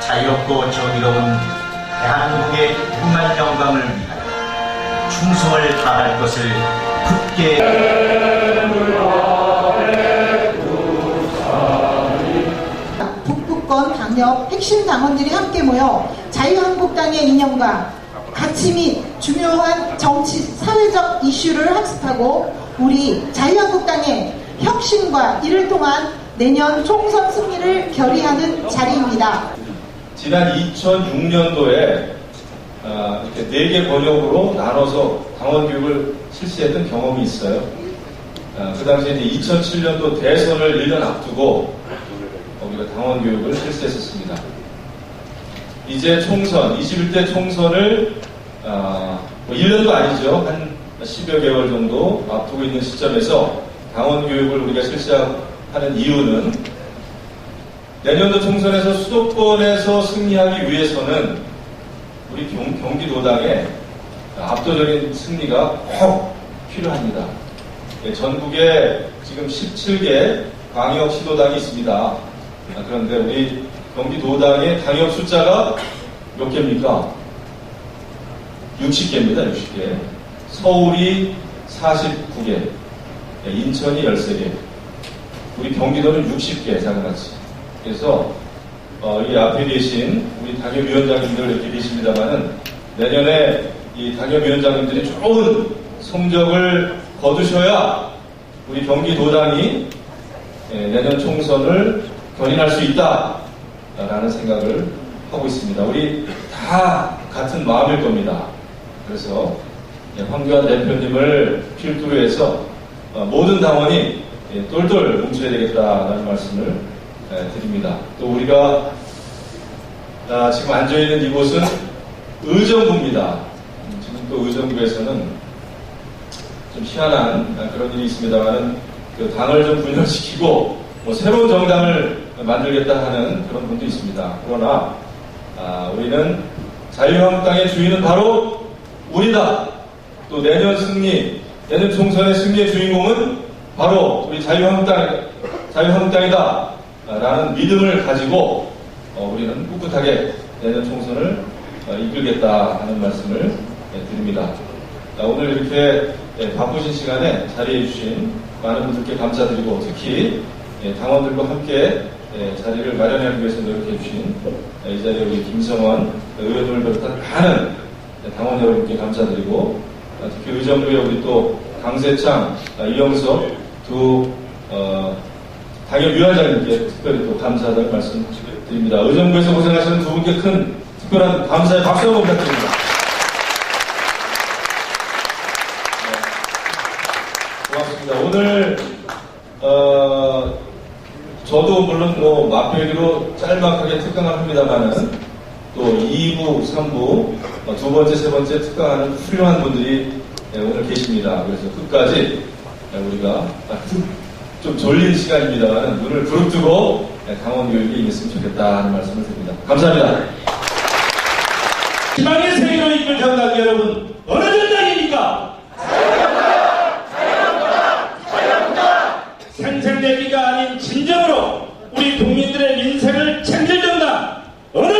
자유롭고 정의로운 대한민국의 무한 영광을 위하여 충성을 다할 것을 굳게 북부권 당협 핵심 당원들이 함께 모여 자유한국당의 이념과 가치 및 중요한 정치, 사회적 이슈를 학습하고 우리 자유한국당의 혁신과 이를 통한 내년 총선 승리를 결의하는 자리입니다. 지난 2006년도에 아, 이렇게 네개 번역으로 나눠서 당원 교육을 실시했던 경험이 있어요. 아, 그 당시에 이제 2007년도 대선을 1년 앞두고 우리가 당원 교육을 실시했었습니다. 이제 총선, 21대 총선을 아, 뭐 1년도 아니죠. 한 10여 개월 정도 앞두고 있는 시점에서 당원 교육을 우리가 실시하 는 이유는 내년도 총선에서 수도권에서 승리하기 위해서는 우리 경, 경기도당의 압도적인 승리가 꼭 필요합니다. 예, 전국에 지금 17개 광역 시도당이 있습니다. 아, 그런데 우리 경기도당의 당협 숫자가 몇 개입니까? 60개입니다, 60개. 서울이 49개, 예, 인천이 13개, 우리 경기도는 60개, 장같이. 그래서 어, 이 앞에 계신 우리 당협위원장님들 이렇게 계십니다만은 내년에 이 당협위원장님들이 좋은 성적을 거두셔야 우리 경기도당이 예, 내년 총선을 견인할 수 있다라는 생각을 하고 있습니다. 우리 다 같은 마음일 겁니다. 그래서 예, 황교안 대표님을 필두로 해서 어, 모든 당원이 예, 똘똘 뭉쳐야 되겠다라는 말씀을 예, 드립니다. 또 우리가 아, 지금 앉아 있는 이곳은 의정부입니다. 음, 지금 또 의정부에서는 좀 희한한 아, 그런 일이 있습니다만은 그 당을 좀 분열시키고 뭐 새로운 정당을 만들겠다 하는 그런 분도 있습니다. 그러나 아, 우리는 자유한국당의 주인은 바로 우리다. 또 내년 승리, 내년 총선의 승리의 주인공은 바로 우리 자유한국당, 자유한국당이다. 라는 믿음을 가지고 어, 우리는 꿋꿋하게 내년 총선을 어, 이끌겠다 하는 말씀을 예, 드립니다. 자, 오늘 이렇게 예, 바쁘신 시간에 자리해 주신 많은 분들께 감사드리고 특히 예, 당원들과 함께 예, 자리를 마련하기 위해서 노력해 주신 예, 이 자리에 우리 김성원 의원을 비롯한 많은 예, 당원 여러분께 감사드리고 아, 특히 의정부에 우리 또 강세창, 아, 이영석 두 어, 당협위원장님께 특별히 또 감사하다는 말씀 드립니다. 의정부에서 고생하시는 두 분께 큰 특별한 감사의 박수 한번 부탁드립니다. 네. 고맙습니다. 오늘 어, 저도 물론 뭐 맛배기로 짤막하게 특강을 합니다만은 또 2부, 3부 어, 두 번째, 세 번째 특강하는 훌륭한 분들이 네, 오늘 계십니다. 그래서 끝까지 네, 우리가 좀 졸린 시간입니다만 눈을 부릅뜨고 네, 강원 교육이 임했으면 좋겠다 하는 말씀을 드립니다. 감사합니다. 희망의 세계로 이끌 정당 여러분 어느 정당입니까? 생색내기가 아닌 진정으로 우리 국민들의 민생을 챙길 정당 어느